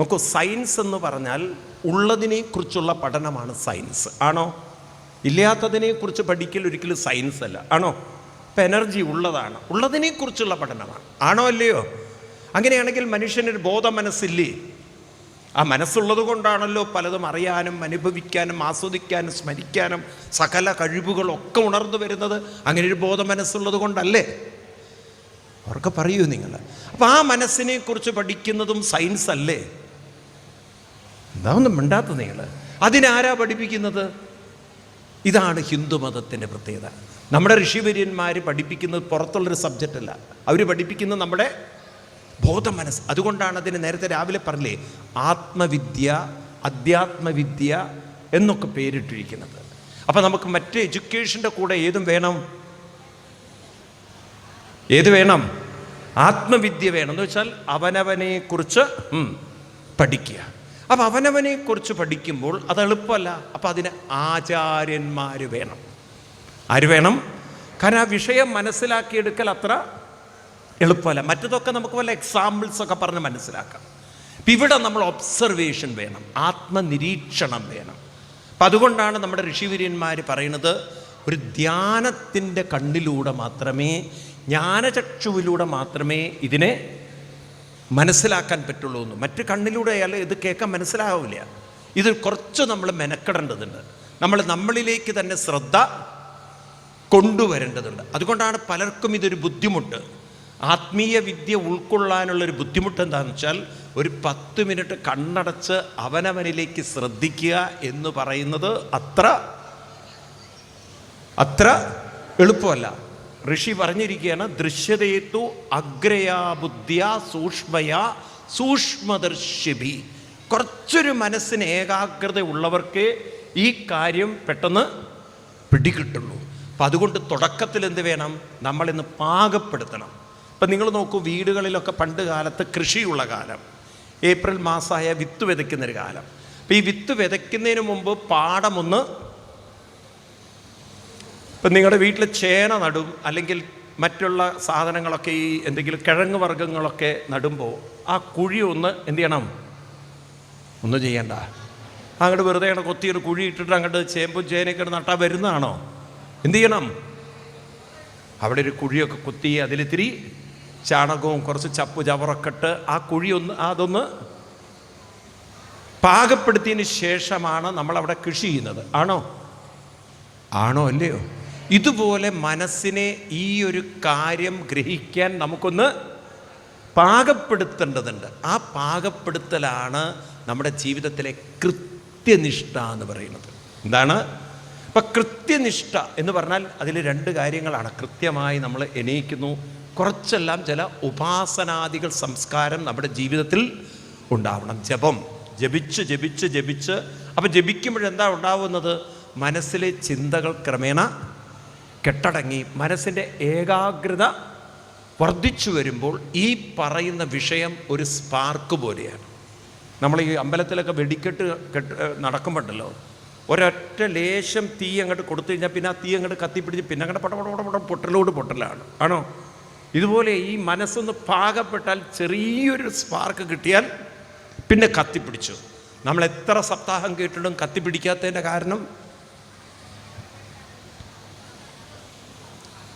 നോക്കൂ സയൻസ് എന്ന് പറഞ്ഞാൽ ഉള്ളതിനെക്കുറിച്ചുള്ള പഠനമാണ് സയൻസ് ആണോ? ഇല്ലാത്തതിനെക്കുറിച്ച് പഠിക്കൽ ഒരിക്കലും സയൻസ് അല്ല. ആണോ? ഇപ്പം എനർജി ഉള്ളതാണ്. ഉള്ളതിനെക്കുറിച്ചുള്ള പഠനമാണ്. ആണോ അല്ലയോ? അങ്ങനെയാണെങ്കിൽ മനുഷ്യനൊരു ബോധ മനസ്സില്ലേ? ആ മനസ്സുള്ളത് കൊണ്ടാണല്ലോ പലതും അറിയാനും അനുഭവിക്കാനും ആസ്വദിക്കാനും സ്മരിക്കാനും സകല കഴിവുകളൊക്കെ ഉണർന്നു വരുന്നത്. അങ്ങനെ ഒരു ബോധ മനസ്സുള്ളത് കൊണ്ടല്ലേ? അവർക്ക് പറയൂ നിങ്ങൾ അപ്പം ആ മനസ്സിനെ കുറിച്ച് പഠിക്കുന്നതും സയൻസ് അല്ലേ? എന്താ മിണ്ടാത്ത നിങ്ങൾ. അതിനാരാ പഠിപ്പിക്കുന്നത്? ഇതാണ് ഹിന്ദുമതത്തിന്റെ പ്രത്യേകത. നമ്മുടെ ഋഷിവര്യന്മാർ പഠിപ്പിക്കുന്നത് പുറത്തുള്ളൊരു സബ്ജക്റ്റല്ല. അവർ പഠിപ്പിക്കുന്നത് നമ്മുടെ ബോധ മനസ്സ് അതുകൊണ്ടാണ് അതിന് നേരത്തെ രാവിലെ പറഞ്ഞില്ലേ ആത്മവിദ്യ അധ്യാത്മവിദ്യ എന്നൊക്കെ പേരിട്ടിരിക്കുന്നത്. അപ്പം നമുക്ക് മറ്റ് എഡ്യൂക്കേഷന്റെ കൂടെ ഏതും വേണം? ഏത് വേണം? ആത്മവിദ്യ വേണം. എന്ന് വെച്ചാൽ അവനവനെക്കുറിച്ച് കുറിച്ച് പഠിക്കുക. അപ്പം അവനവനെക്കുറിച്ച് പഠിക്കുമ്പോൾ അത് എളുപ്പമല്ല. അപ്പം അതിന് ആചാര്യന്മാർ വേണം. ആര് വേണം? കാരണം ആ വിഷയം മനസ്സിലാക്കിയെടുക്കൽ അത്ര എളുപ്പമല്ല. മറ്റതൊക്കെ നമുക്ക് വല്ല എക്സാമ്പിൾസ് ഒക്കെ പറഞ്ഞ് മനസ്സിലാക്കാം. ഇപ്പം ഇവിടെ നമ്മൾ ഒബ്സർവേഷൻ വേണം. ആത്മനിരീക്ഷണം വേണം. അപ്പം അതുകൊണ്ടാണ് നമ്മുടെ ഋഷിവര്യന്മാർ പറയുന്നത് ഒരു ധ്യാനത്തിന്റെ കണ്ണിലൂടെ മാത്രമേ ജ്ഞാനചക്ഷുവിലൂടെ മാത്രമേ ഇതിനെ മനസ്സിലാക്കാൻ പറ്റുള്ളൂ എന്ന്. മറ്റു കണ്ണിലൂടെ അയാൾ ഇത് കേൾക്കാൻ മനസ്സിലാവില്ല. ഇത് കുറച്ച് നമ്മൾ മെനക്കെടേണ്ടതുണ്ട്. നമ്മൾ നമ്മളിലേക്ക് തന്നെ ശ്രദ്ധ കൊണ്ടുവരേണ്ടതുണ്ട്. അതുകൊണ്ടാണ് പലർക്കും ഇതൊരു ബുദ്ധിമുട്ട്. ആത്മീയ വിദ്യ ഉൾക്കൊള്ളാനുള്ളൊരു ബുദ്ധിമുട്ട് എന്താണെന്ന് വെച്ചാൽ ഒരു പത്ത് മിനിറ്റ് കണ്ണടച്ച് അവനവനിലേക്ക് ശ്രദ്ധിക്കുക എന്ന് പറയുന്നത് അത്ര അത്ര എളുപ്പമല്ല. ഋഷി പറഞ്ഞിരിക്കുകയാണ് ദൃശ്യതേത്തു അഗ്രയാ ബുദ്ധിയ സൂക്ഷ്മയ സൂക്ഷ്മദർശിഭി. കുറച്ചൊരു മനസ്സിന് ഏകാഗ്രത ഉള്ളവർക്ക് ഈ കാര്യം പെട്ടെന്ന് പിടികിട്ടുള്ളൂ. അപ്പം അതുകൊണ്ട് തുടക്കത്തിൽ എന്ത് വേണം? നമ്മളിന്ന് പാകപ്പെടുത്തണം. ഇപ്പം നിങ്ങൾ നോക്കൂ വീടുകളിലൊക്കെ പണ്ട് കാലത്ത് കൃഷിയുള്ള കാലം. ഏപ്രിൽ മാസമായ വിത്ത് വിതയ്ക്കുന്നൊരു കാലം. അപ്പം ഈ വിത്ത് വിതയ്ക്കുന്നതിന് മുമ്പ് പാടമൊന്ന് ഇപ്പം നിങ്ങളുടെ വീട്ടിൽ ചേന നടും അല്ലെങ്കിൽ മറ്റുള്ള സാധനങ്ങളൊക്കെ ഈ എന്തെങ്കിലും കിഴങ്ങ് വർഗങ്ങളൊക്കെ നടുമ്പോൾ ആ കുഴി ഒന്ന് എന്ത് ചെയ്യണം? ഒന്നും ചെയ്യണ്ട. അങ്ങോട്ട് വെറുതെ അങ്ങോട്ട് കൊത്തിയൊരു കുഴി ഇട്ടിട്ട് അങ്ങോട്ട് ചേമ്പും ചേനയൊക്കെ നട്ടാൽ വരുന്നതാണോ? എന്ത് ചെയ്യണം? അവിടെ ഒരു കുഴിയൊക്കെ കുത്തി അതിലിത്തിരി ചാണകവും കുറച്ച് ചപ്പ് ചവറൊക്കെ ഇട്ട് ആ കുഴി ഒന്ന് അതൊന്ന് പാകപ്പെടുത്തിയതിന് ശേഷമാണ് നമ്മൾ അവിടെ കൃഷി ചെയ്യുന്നത്. ആണോ? ആണോ അല്ലയോ? ഇതുപോലെ മനസ്സിനെ ഈ ഒരു കാര്യം ഗ്രഹിക്കാൻ നമുക്കൊന്ന് പാകപ്പെടുത്തേണ്ടതുണ്ട്. ആ പാകപ്പെടുത്തലാണ് നമ്മുടെ ജീവിതത്തിലെ കൃത്യനിഷ്ഠ എന്ന് പറയുന്നത്. എന്താണ്? ഇപ്പം കൃത്യനിഷ്ഠ എന്ന് പറഞ്ഞാൽ അതിൽ രണ്ട് കാര്യങ്ങളാണ്. കൃത്യമായി നമ്മൾ എണീക്കുന്നു. കുറച്ചെല്ലാം ചില ഉപാസനാദികൾ സംസ്കാരം നമ്മുടെ ജീവിതത്തിൽ ഉണ്ടാവണം. ജപം. ജപിച്ച് ജപിച്ച് ജപിച്ച്. അപ്പം ജപിക്കുമ്പോഴെന്താ ഉണ്ടാവുന്നത്? മനസ്സിലെ ചിന്തകൾ ക്രമേണ കെട്ടടങ്ങി മനസ്സിന്റെ ഏകാഗ്രത വർദ്ധിച്ചു വരുമ്പോൾ ഈ പറയുന്ന വിഷയം ഒരു സ്പാർക്ക് പോലെയാണ്. നമ്മൾ ഈ അമ്പലത്തിലൊക്കെ വെടിക്കെട്ട് കെട്ട് നടക്കുമ്പോണ്ടല്ലോ. ഒരൊറ്റ ലേശം തീ അങ്ങോട്ട് കൊടുത്തു കഴിഞ്ഞാൽ പിന്നെ ആ തീ അങ്ങോട്ട് കത്തിപ്പിടിച്ച് പിന്നെ അങ്ങോട്ട് പട പട പട പട പൊട്ടലോട് പൊട്ടലാണ്. ആണോ? ഇതുപോലെ ഈ മനസ്സൊന്ന് പാകപ്പെട്ടാൽ ചെറിയൊരു സ്പാർക്ക് കിട്ടിയാൽ പിന്നെ കത്തിപ്പിടിച്ചു. നമ്മൾ എത്ര സപ്താഹം കേട്ടിട്ടും കത്തിപ്പിടിക്കാത്തതിന്റെ കാരണം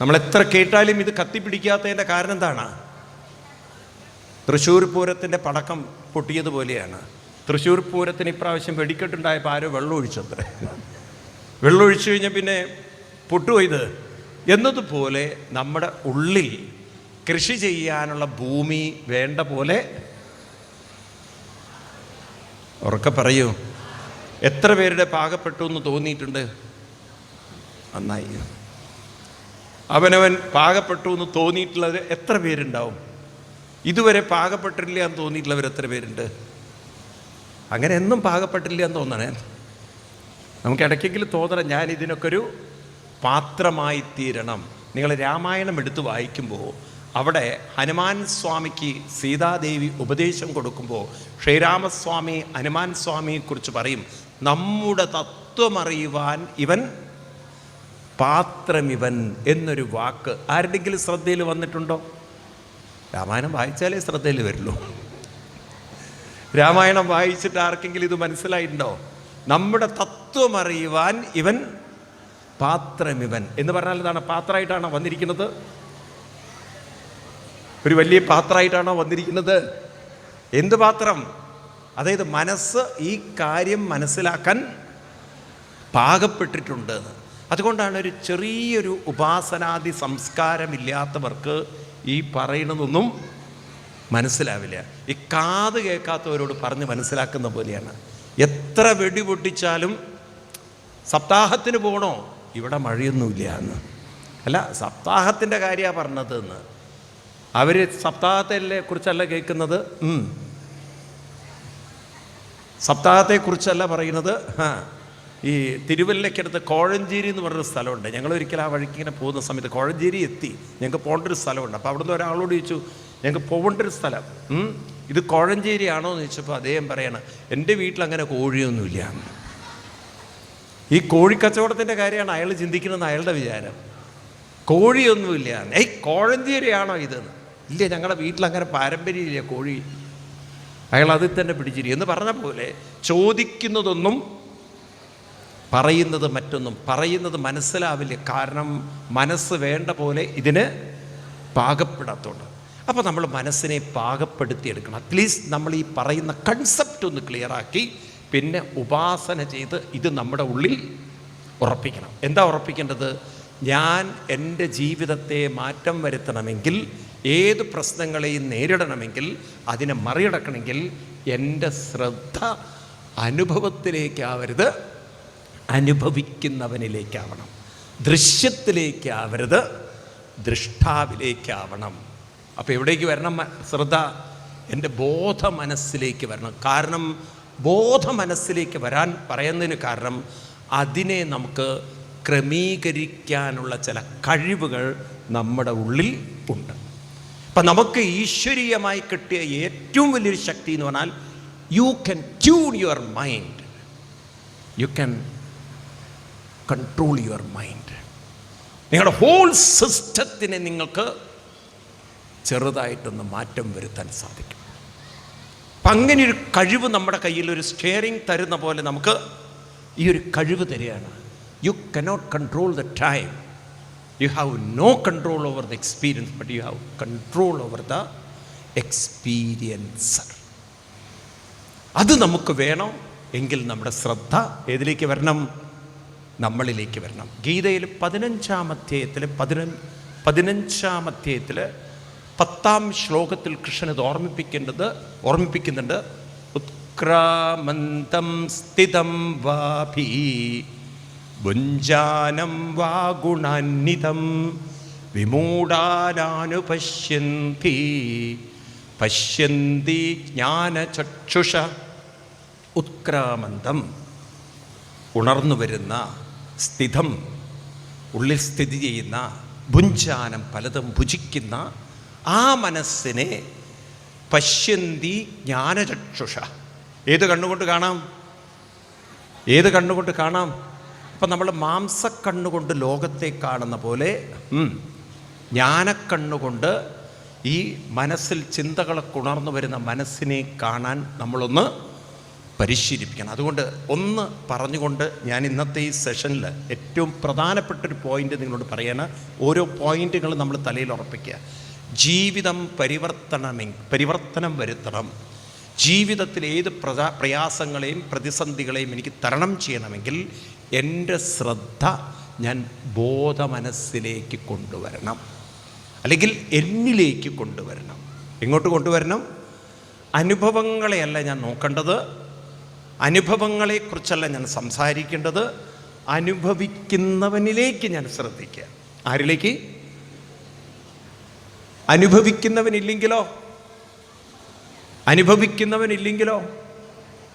നമ്മൾ എത്ര കേട്ടാലും ഇത് കത്തിപ്പിടിക്കാത്തതിന്റെ കാരണം എന്താണ്? തൃശ്ശൂർ പൂരത്തിന്റെ പടക്കം പൊട്ടിയതുപോലെയാണ് തൃശ്ശൂർ പൂരത്തിന് ഇപ്രാവശ്യം വെടിക്കെട്ടുണ്ടായപ്പോൾ ആരോ വെള്ളമൊഴിച്ചത്രേ. വെള്ളമൊഴിച്ചു കഴിഞ്ഞാൽ പിന്നെ പൊട്ടുപോയത് എന്നതുപോലെ നമ്മുടെ ഉള്ളിൽ കൃഷി ചെയ്യാനുള്ള ഭൂമി വേണ്ട പോലെ ഉറക്കെ പറയൂ. എത്ര പേരുടെ പാകപ്പെട്ടു എന്ന് തോന്നിയിട്ടുണ്ട്? നന്നായി. അവനവൻ പാകപ്പെട്ടു എന്ന് തോന്നിയിട്ടുള്ളവർ എത്ര പേരുണ്ടാവും? ഇതുവരെ പാകപ്പെട്ടില്ല എന്ന് തോന്നിയിട്ടുള്ളവർ എത്ര പേരുണ്ട്? അങ്ങനെ എന്നും പാകപ്പെട്ടില്ല എന്ന് തോന്നണേ. നമുക്ക് ഇടയ്ക്കെങ്കിലും തോന്നണം ഞാൻ ഇതിനൊക്കെ ഒരു പാത്രമായി തീരണം. നിങ്ങൾ രാമായണം എടുത്ത് വായിക്കുമ്പോൾ അവിടെ ഹനുമാൻ സ്വാമിക്ക് സീതാദേവി ഉപദേശം കൊടുക്കുമ്പോൾ ശ്രീരാമസ്വാമി ഹനുമാൻ സ്വാമിയെക്കുറിച്ച് പറയും നമ്മുടെ തത്വമറിയുവാൻ ഇവൻ പാത്രമിവൻ എന്നൊരു വാക്ക് ആരുടെങ്കിലും ശ്രദ്ധയിൽ വന്നിട്ടുണ്ടോ? രാമായണം വായിച്ചാലേ ശ്രദ്ധയിൽ വരുള്ളൂ. രാമായണം വായിച്ചിട്ട് ആർക്കെങ്കിലും ഇത് മനസ്സിലായിട്ടുണ്ടോ? നമ്മുടെ തത്വം അറിയുവാൻ ഇവൻ പാത്രമിവൻ എന്ന് പറഞ്ഞാൽ എന്താണ്? പാത്രമായിട്ടാണോ വന്നിരിക്കുന്നത്? ഒരു വലിയ പാത്രമായിട്ടാണോ വന്നിരിക്കുന്നത്? എന്ത് പാത്രം? അതായത് മനസ്സ് ഈ കാര്യം മനസ്സിലാക്കാൻ പാകപ്പെട്ടിട്ടുണ്ട്. അതുകൊണ്ടാണ് ഒരു ചെറിയൊരു ഉപാസനാദി സംസ്കാരമില്ലാത്തവർക്ക് ഈ പറയുന്നതൊന്നും മനസ്സിലാവില്ല. ഈ കാത് കേൾക്കാത്തവരോട് പറഞ്ഞ് മനസ്സിലാക്കുന്ന പോലെയാണ്. എത്ര വെടി പൊട്ടിച്ചാലും സപ്താഹത്തിന് പോകണോ ഇവിടെ മഴയൊന്നുമില്ല എന്ന്. അല്ല സപ്താഹത്തിന്റെ കാര്യമാണ് പറഞ്ഞത് എന്ന്. അവർ സപ്താഹത്തെ കുറിച്ചല്ല കേൾക്കുന്നത്. സപ്താഹത്തെക്കുറിച്ചല്ല പറയുന്നത്? ആ ഈ തിരുവല്ലയ്ക്കടുത്ത് കോഴഞ്ചേരി എന്ന് പറഞ്ഞൊരു സ്ഥലമുണ്ട്. ഞങ്ങൾ ഒരിക്കൽ ആ വഴിക്ക് ഇങ്ങനെ പോകുന്ന സമയത്ത് കോഴഞ്ചേരി എത്തി. ഞങ്ങൾക്ക് പോകേണ്ട ഒരു സ്ഥലമുണ്ട്. അപ്പോൾ അവിടുന്ന് ഒരാളോട് ചോദിച്ചു ഞങ്ങൾക്ക് പോകേണ്ട ഒരു സ്ഥലം ഇത് കോഴഞ്ചേരി ആണോ എന്ന് ചോദിച്ചപ്പോൾ അദ്ദേഹം പറയണം എന്റെ വീട്ടിൽ അങ്ങനെ കോഴിയൊന്നുമില്ല. ഈ കോഴിക്കച്ചവടത്തിന്റെ കാര്യമാണ് അയാൾ ചിന്തിക്കുന്നത് അയാളുടെ വിചാരം. കോഴിയൊന്നുമില്ല. ഏയ് കോഴഞ്ചേരിയാണോ ഇതെന്ന് ഇല്ല ഞങ്ങളുടെ വീട്ടിൽ അങ്ങനെ പാരമ്പര്യമില്ല കോഴി. അയാൾ അതിൽ തന്നെ പിടിച്ചിരി. എന്ന് പറഞ്ഞ പോലെ ചോദിക്കുന്നതൊന്നും പറയുന്നത് മറ്റൊന്നും പറയുന്നത് മനസ്സിലാവില്ല. കാരണം മനസ്സ് വേണ്ട പോലെ ഇതിന് പാകപ്പെടാത്തതുകൊണ്ട് അപ്പോൾ നമ്മൾ മനസ്സിനെ പാകപ്പെടുത്തിയെടുക്കണം അറ്റ്ലീസ്റ്റ് നമ്മൾ ഈ പറയുന്ന കൺസെപ്റ്റ് ഒന്ന് ക്ലിയറാക്കി പിന്നെ ഉപാസന ചെയ്ത് ഇത് നമ്മുടെ ഉള്ളിൽ ഉറപ്പിക്കണം. എന്താ ഉറപ്പിക്കേണ്ടത്? ഞാൻ എന്റെ ജീവിതത്തെ മാറ്റം വരുത്തണമെങ്കിൽ ഏത് പ്രശ്നങ്ങളെയും നേരിടണമെങ്കിൽ അതിനെ മറികടക്കണമെങ്കിൽ എന്റെ ശ്രദ്ധ അനുഭവത്തിലേക്കാവരുത്. അനുഭവിക്കുന്നവനിലേക്കാവണം. ദൃശ്യത്തിലേക്കാവരുത് ദൃഷ്ടാവിലേക്കാവണം. അപ്പോൾ എവിടേക്ക് വരണം? ശ്രദ്ധ എന്റെ ബോധ മനസ്സിലേക്ക് വരണം. കാരണം ബോധ മനസ്സിലേക്ക് വരാൻ പറയുന്നതിന് കാരണം അതിനെ നമുക്ക് ക്രമീകരിക്കാനുള്ള ചില കഴിവുകൾ നമ്മുടെ ഉള്ളിൽ ഉണ്ട്. അപ്പം നമുക്ക് ഈശ്വരീയമായി കിട്ടിയ ഏറ്റവും വലിയൊരു ശക്തി എന്ന് പറഞ്ഞാൽ you can tune your mind you can control your mind നിങ്ങളുടെ ഹോൾ സിസ്റ്റത്തിനെ നിങ്ങൾക്ക് ചെറുതായിട്ടൊന്ന് മാറ്റം വരുത്താൻ സാധിക്കും. അപ്പം അങ്ങനെ ഒരു കഴിവ് നമ്മുടെ കയ്യിൽ ഒരു സ്റ്റിയറിംഗ് തരുന്ന പോലെ നമുക്ക് ഈ ഒരു കഴിവ് തരികയാണ്. You cannot control the time you have no control over the experience but you have control over the experiencer അത് നമുക്ക് വേണം എങ്കിൽ നമ്മുടെ ശ്രദ്ധ ഏതിലേക്ക് വരണം? നമ്മളിലേക്ക് വരണം. ഗീതയിൽ പതിനഞ്ചാം അധ്യായത്തിൽ പതിനഞ്ച് പതിനഞ്ചാം അധ്യായത്തിൽ പത്താം ശ്ലോകത്തിൽ കൃഷ്ണൻ ഇത് ഓർമ്മിപ്പിക്കേണ്ടത് ഓർമ്മിപ്പിക്കുന്നുണ്ട്. ഉത്ക്രാമന്തം സ്ഥിതം വാഭി ഭുഞ്ചാനം വാ ഗുണാന്വിതം വിമൂഢാനാനുപശ്യന്തി പശ്യന്തി ജ്ഞാനചക്ഷുഷ. ഉത്ക്രാമന്തം ഉണർന്നു വരുന്ന സ്ഥിതം ഉള്ളിൽ സ്ഥിതി ചെയ്യുന്ന ഭുഞ്ചാനം പലതും ഭുജിക്കുന്ന ആ മനസ്സിനെ പശ്യന്തി ജ്ഞാനചക്ഷുഷ. ഏത് കണ്ണുകൊണ്ട് കാണാം? ഏത് കണ്ണുകൊണ്ട് കാണാം? അപ്പം നമ്മൾ മാംസക്കണ്ണുകൊണ്ട് ലോകത്തെ കാണുന്ന പോലെ ജ്ഞാനക്കണ്ണുകൊണ്ട് ഈ മനസ്സിൽ ചിന്തകളൊക്കെ ഉണർന്നു വരുന്ന മനസ്സിനെ കാണാൻ നമ്മളൊന്ന് പരിശീലിപ്പിക്കണം. അതുകൊണ്ട് ഒന്ന് പറഞ്ഞുകൊണ്ട് ഞാൻ ഇന്നത്തെ ഈ സെഷനിൽ ഏറ്റവും പ്രധാനപ്പെട്ട ഒരു പോയിന്റ് നിങ്ങളോട് പറയാണ്. ഓരോ പോയിന്റുകൾ നമ്മൾ തലയിൽ ഉറപ്പിക്കുക. ജീവിതം പരിവർത്തനമെങ്കിൽ പരിവർത്തനം വരുത്തണം. ജീവിതത്തിൽ ഏത് പ്രജാ പ്രയാസങ്ങളെയും പ്രതിസന്ധികളെയും എനിക്ക് തരണം ചെയ്യണമെങ്കിൽ എന്റെ ശ്രദ്ധ ഞാൻ ബോധമനസ്സിലേക്ക് കൊണ്ടുവരണം. അല്ലെങ്കിൽ എന്നിലേക്ക് കൊണ്ടുവരണം. എങ്ങോട്ട് കൊണ്ടുവരണം? അനുഭവങ്ങളെയല്ല ഞാൻ നോക്കേണ്ടത്. അനുഭവങ്ങളെക്കുറിച്ചല്ല ഞാൻ സംസാരിക്കേണ്ടത്. അനുഭവിക്കുന്നവനിലേക്ക് ഞാൻ ശ്രദ്ധിക്കുക. ആരിലേക്ക്? അനുഭവിക്കുന്നവനില്ലെങ്കിലോ? അനുഭവിക്കുന്നവനില്ലെങ്കിലോ?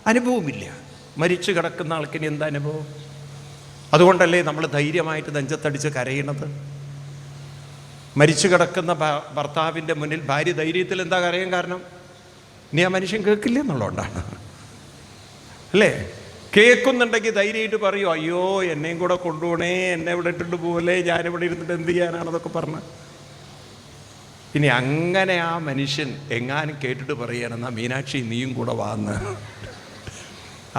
അനുഭവമില്ല മരിച്ചു കിടക്കുന്ന ആൾക്കിന് എന്താ അനുഭവം? അതുകൊണ്ടല്ലേ നമ്മൾ ധൈര്യമായിട്ട് നെഞ്ചത്തടിച്ച് കരയണത്? മരിച്ചു കിടക്കുന്ന ഭർത്താവിന്റെ മുന്നിൽ ഭാര്യ ധൈര്യത്തിൽ എന്താ കരയാൻ കാരണം? ഇനി ആ മനുഷ്യൻ കേൾക്കില്ല എന്നുള്ളതുകൊണ്ടാണ്. അല്ലേ? കേൾക്കുന്നുണ്ടെങ്കിൽ ധൈര്യമായിട്ട് പറയൂ അയ്യോ എന്നെയും കൂടെ കൊണ്ടുപോണേ എന്നെ ഇവിടെ ഇട്ടിട്ട് പോലെ ഞാനിവിടെ ഇരുന്നിട്ട് എന്ത് ചെയ്യാനാണെന്നൊക്കെ പറഞ്ഞ്. ഇനി അങ്ങനെ ആ മനുഷ്യൻ എങ്ങാനും കേട്ടിട്ട് പറയണമെന്നാ മീനാക്ഷി നീയും കൂടെ വാന്ന്.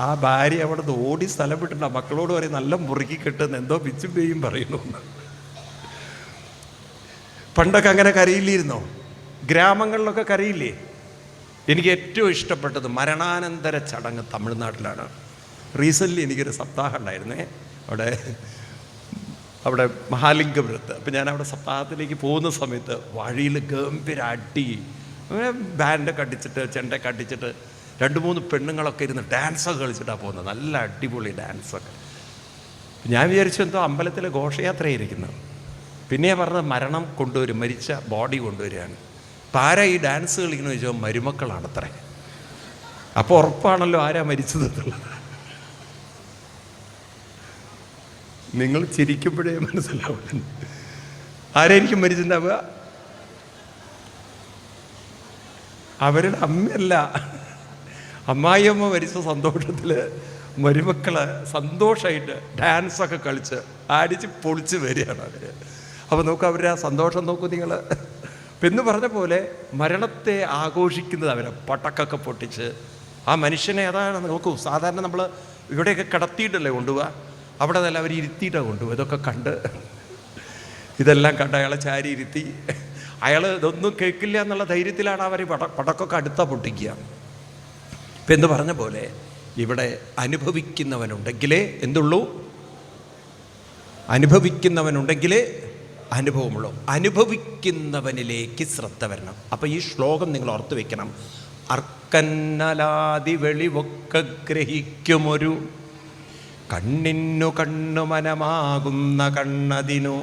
ആ ഭാര്യ അവിടെ നിന്ന് ഓടി സ്ഥലം വിട്ടിട്ടുണ്ട് മക്കളോട് പറയും നല്ല മുറുക്കി കെട്ടുന്ന എന്തോ പിച്ചും പേയും പണ്ടൊക്കെ അങ്ങനെ കരയില്ലായിരുന്നോ? ഗ്രാമങ്ങളിലൊക്കെ കരയില്ലേ? എനിക്ക് ഏറ്റവും ഇഷ്ടപ്പെട്ടത് മരണാനന്തര ചടങ്ങ് തമിഴ്നാട്ടിലാണ്. റീസെന്റ്ലി എനിക്കൊരു സപ്താഹം ഉണ്ടായിരുന്നേ. അവിടെ അവിടെ മഹാലിംഗപുരത്ത് അപ്പം ഞാൻ അവിടെ സപ്താഹത്തിലേക്ക് പോകുന്ന സമയത്ത് വഴിയിൽ ഗംഭീര അടി ബാൻഡൊക്കെ അടിച്ചിട്ട് ചെണ്ടൊക്കെ അടിച്ചിട്ട് രണ്ട് മൂന്ന് പെണ്ണുങ്ങളൊക്കെ ഇരുന്ന് ഡാൻസൊക്കെ കളിച്ചിട്ടാണ് പോകുന്നത്. നല്ല അടിപൊളി ഡാൻസൊക്കെ ഞാൻ വിചാരിച്ചു എന്തോ അമ്പലത്തിലെ ഘോഷയാത്രയായിരിക്കുന്നു. പിന്നെ പറഞ്ഞത് മരണം കൊണ്ടുവരും മരിച്ച ബോഡി കൊണ്ടുവരികയാണ്. ആരാ ഈ ഡാൻസ് കളിക്കണമെന്ന് ചോദിച്ചാൽ മരുമക്കളാണ് അത്ര അപ്പോൾ ഉറപ്പാണല്ലോ ആരാ മരിച്ചത് നിങ്ങൾ ചിരിക്കുമ്പോഴേ മനസ്സിലാവും ആരായിരിക്കും മരിച്ചിട്ടുണ്ടാവുക? അവരുടെ അമ്മയല്ല. അമ്മായിയമ്മ മരിച്ച സന്തോഷത്തിൽ മരുമക്കൾ സന്തോഷമായിട്ട് ഡാൻസൊക്കെ കളിച്ച് ആടിച്ച് പൊളിച്ച് വരികയാണ് അവർ അപ്പോൾ നോക്കുക അവരുടെ ആ സന്തോഷം നോക്കൂ നിങ്ങൾ എന്ന് പറഞ്ഞ പോലെ മരണത്തെ ആഘോഷിക്കുന്നത് അവരെ. പടക്കൊക്കെ പൊട്ടിച്ച്. ആ മനുഷ്യനെ അതാണ് നോക്കൂ സാധാരണ നമ്മൾ ഇവിടെയൊക്കെ കിടത്തിയിട്ടല്ലേ കൊണ്ടുപോവുക? അവിടെ നല്ല അവർ ഇരുത്തിയിട്ടാണ് കൊണ്ടുപോകുക ഇതൊക്കെ കണ്ട് ഇതെല്ലാം കണ്ട് അയാളെ ചാരി ഇരുത്തി. അയാൾ ഇതൊന്നും കേൾക്കില്ല എന്നുള്ള ധൈര്യത്തിലാണ് അവർ പട പടക്കൊക്കെ അടുത്ത പൊട്ടിക്കുക. ഇപ്പം എന്ന് പറഞ്ഞ പോലെ ഇവിടെ അനുഭവിക്കുന്നവനുണ്ടെങ്കിലേ എന്തുള്ളൂ? അനുഭവിക്കുന്നവനുണ്ടെങ്കിലേ അനുഭവമുള്ളൂ. അനുഭവിക്കുന്നവനിലേക്ക് ശ്രദ്ധ വരണം. അപ്പം ഈ ശ്ലോകം നിങ്ങൾ ഓർത്ത് വെക്കണം. അർക്കന്നലാതി വെളിവൊക്കെ ഗ്രഹിക്കുമൊരു കണ്ണിന്നു കണ്ണു മനമാകുന്ന കണ്ണതിനു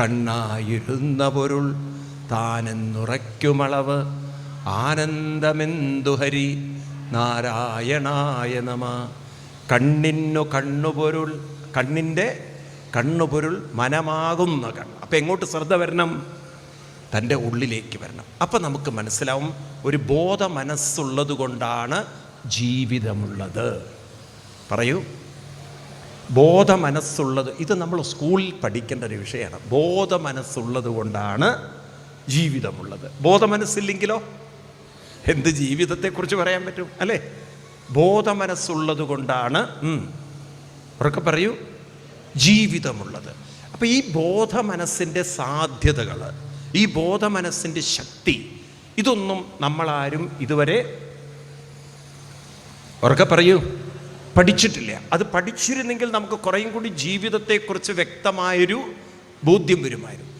കണ്ണായിരുന്ന പൊരുൾ താനെന്നുറയ്ക്കുമളവ് ആനന്ദമെന്തുഹരി നാരായണായ നമ. കണ്ണിന്നു കണ്ണുപൊരുൾ കണ്ണിന്റെ കണ്ണുപൊരുൾ മനമാകുന്ന കണ്ണ്. അപ്പം എങ്ങോട്ട് ശ്രദ്ധ വരണം? തന്റെ ഉള്ളിലേക്ക് വരണം. അപ്പം നമുക്ക് മനസ്സിലാവും ഒരു ബോധ മനസ്സുള്ളത് കൊണ്ടാണ് ജീവിതമുള്ളത്. പറയൂ. ബോധ മനസ്സുള്ളത് ഇത് നമ്മൾ സ്കൂളിൽ പഠിക്കേണ്ട ഒരു വിഷയമാണ്. ബോധ മനസ്സുള്ളത് കൊണ്ടാണ് ജീവിതമുള്ളത്. ബോധ മനസ്സില്ലെങ്കിലോ എന്ത് ജീവിതത്തെക്കുറിച്ച് പറയാൻ പറ്റും അല്ലേ? ബോധ മനസ്സുള്ളത് കൊണ്ടാണ് ഉറക്കെ പറയൂ. ജീവിതമുള്ളത്. അപ്പോൾ ഈ ബോധ മനസ്സിന്റെ സാധ്യതകൾ ഈ ബോധ മനസ്സിന്റെ ശക്തി ഇതൊന്നും നമ്മളാരും ഇതുവരെ ഉറക്കെ പറയൂ. പഠിച്ചിട്ടില്ല. അത് പഠിച്ചിരുന്നെങ്കിൽ നമുക്ക് കുറേയും കൂടി ജീവിതത്തെക്കുറിച്ച് വ്യക്തമായൊരു ബോധ്യം വരുമായിരുന്നു.